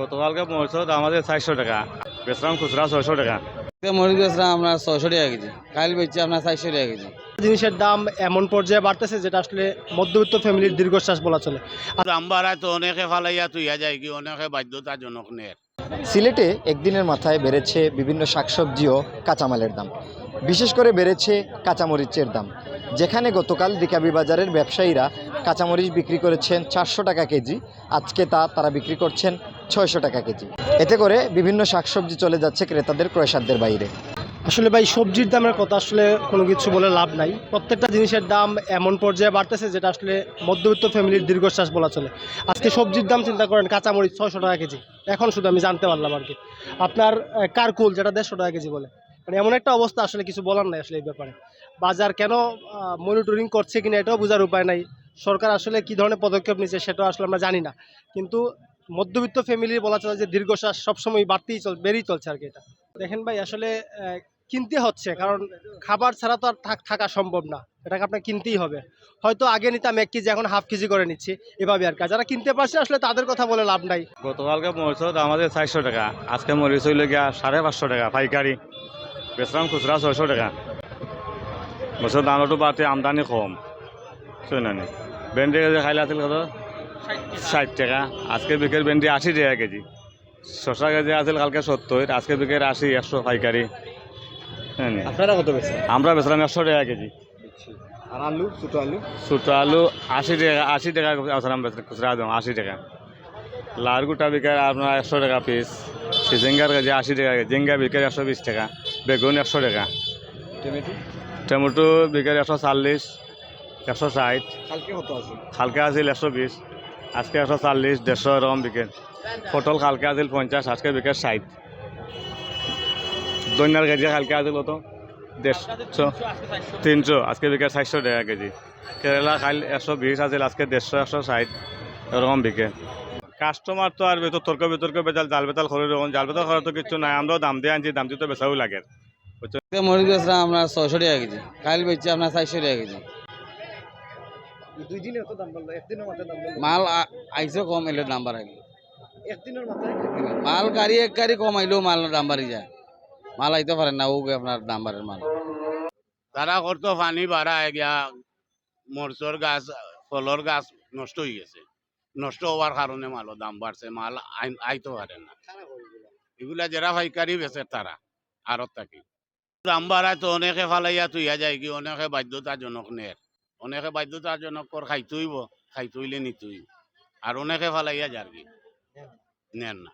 গতকালকে মরছো আমাদের চারশো টাকা। বেচলাম খুচরা ছয়শো টাকা। মরিচ বেচলাম আপনার ছয়শো টাকা কেজি। কাল বেচছি আপনার চারশো টাকা কেজি। জিনিসের দাম এমন পর্যায়ে বাড়তেছে যেটা আসলে মধ্যবিত্ত ফ্যামিলির দীর্ঘশ্বাস বলা চলে। দাম বাড়ায় তো অনেকে ফালাইয়া তুইয়া যায় কি অনেকে বাধ্যতাজনক নেয়। সিলেটে একদিনের মাথায় বেড়েছে বিভিন্ন শাকসবজি ও কাঁচামালের দাম। বিশেষ করে বেড়েছে কাঁচামরিচের দাম। যেখানে গতকাল দিকাবি বাজারের ব্যবসায়ীরা কাঁচামরিচ বিক্রি করেছেন চারশো টাকা কেজি, আজকে তা তারা বিক্রি করছেন ছয়শো টাকা কেজি। এতে করে বিভিন্ন শাকসবজি চলে যাচ্ছে ক্রেতাদের ক্রয়সাধ্যের বাইরে। আসলে ভাই, সবজির দামের কথা আসলে কোনো কিছু বলে লাভ নাই। প্রত্যেকটা জিনিসের দাম এমন পর্যায়ে বাড়তেছে যেটা আসলে মধ্যবিত্ত ফ্যামিলির দীর্ঘশ্বাস বলা চলে। আজকে সবজির দাম চিন্তা করেন, কাঁচামরিচ ছয়শো টাকা কেজি। এখন শুধু আমি জানতে পারলাম আর কি। আপনার কারকুল, যেটা দেড়শো টাকা কেজি বলে। মানে এমন একটা অবস্থা, আসলে কিছু বলার নাই আসলে এই ব্যাপারে। বাজার কেন মনিটরিং করছে কিনা এটাও বোঝার উপায় নাই। সরকার আসলে কি ধরনের পদক্ষেপ নিচ্ছে সেটাও আসলে আমরা জানি না। কিন্তু মধ্যবিত্ত ফ্যামিলির বলা চলে যে দীর্ঘশ্বাস সবসময় বাড়তেই চল, বেড়েই চলছে আর কি এটা। দেখেন ভাই, আসলে কিনতে হচ্ছে, কারণ খাবার ছাড়া তো আর থাক- সম্ভব না। এটাকে আপনার কিনতেই হবে। হয়তো আগে নিতাম এক কেজি, এখন হাফ কেজি করে নিচ্ছি, এভাবে আর যারা কিনতে পারছে, আসলে তাদের কথা বলে লাভ নাই। গতকালকে মরছো আমাদের চারশো টাকা, আজকে মরিচ হইলে গিয়া সাড়ে পাঁচশো টাকা, পাইকারি। বেচলাম খুচরা ছয়শো টাকা। বছর একটু বাড়তে আমদানি কম। শুনানি ভেন্ডি কেজি খাইলে আছিল কত? ষাট টাকা। আজকে বিকেল ভেন্ডি আশি টাকা কেজি। শশা কেজি আছিল কালকে সত্তর আজকে বিকেল আশি একশো পাইকারি শুনানি আপনারা কত আমরা বেচলাম একশো টাকা কেজি। আর আলু ছোটো আলু? ছোটো আলু আশি টাকা আশি টাকা আসলাম খুচরা দাম আশি টাকা। গোটা বিকে আপনার একশো টাকা পিস সিজিঙ্গার কেজি আশি টাকা জিঙ্গা বিকে একশো বিশ টাকা। বেগুন একশো টাকা। টমেটো? টমেটো বিকে একশো চল্লিশ একশো ষাট। খালকে আছিল একশো বিশ আজকে একশো চল্লিশ দেড়শো এরকম বিকে। পটল খালকে আছিল পঞ্চাশ আজকে বিকে ষাট। দৈন্যার কেজি খালকে আছিল কত? দেড়শো তিনশো আজকে বিকে চারশো টাকা কেজি। কেরালা খাইল একশো বিশ আছিল আজকে দেড়শো একশো ষাট এরকম বিকে। কাস্টমার তো আর তর্ক বিতর্ক বেজাল জাল বেতাল রকম জাল বেতাল করার তো কিছু নাই আমরাও দাম দিয়ে আনছি দাম দিয়ে তো বেচাও লাগে। মরিচ বেচলাম আপনার ছয়শো টাকা কেজি কাল বেচছি আপনার চারশো টাকা কেজি। দুই দিনে কত দাম বলল একদিনের মাথায় দাম বলল। মাল আইসে কম এলে দাম বাড়াই একদিনের মাথায় মাল গাড়ি এক গাড়ি কম আইলেও মাল দাম বাড়ি যায়। মাল আইতে পারেন না ও আপনার দাম বাড়ের মাল। তারা করতো পানি বাড়ায় গিয়া মরচর গাছ ফলর গাছ নষ্ট হয়ে গেছে। নষ্ট হওয়ার কারণে মালও দাম বাড়ছে মাল আই- আইতে পারে না। এগুলা যারা পাইকারি বেচে তারা আরত থাকি। বাড়ায় তো অনেকে ফালাইয়া তুইয়া যায় কি, অনেকে বাধ্যতাজনক নেয় অনেকে বাধ্যতাজনক কর খাইতে হইব খাইতে হইলে নিতে আর অনেকে ফালাইয়া যার কি। নেন না?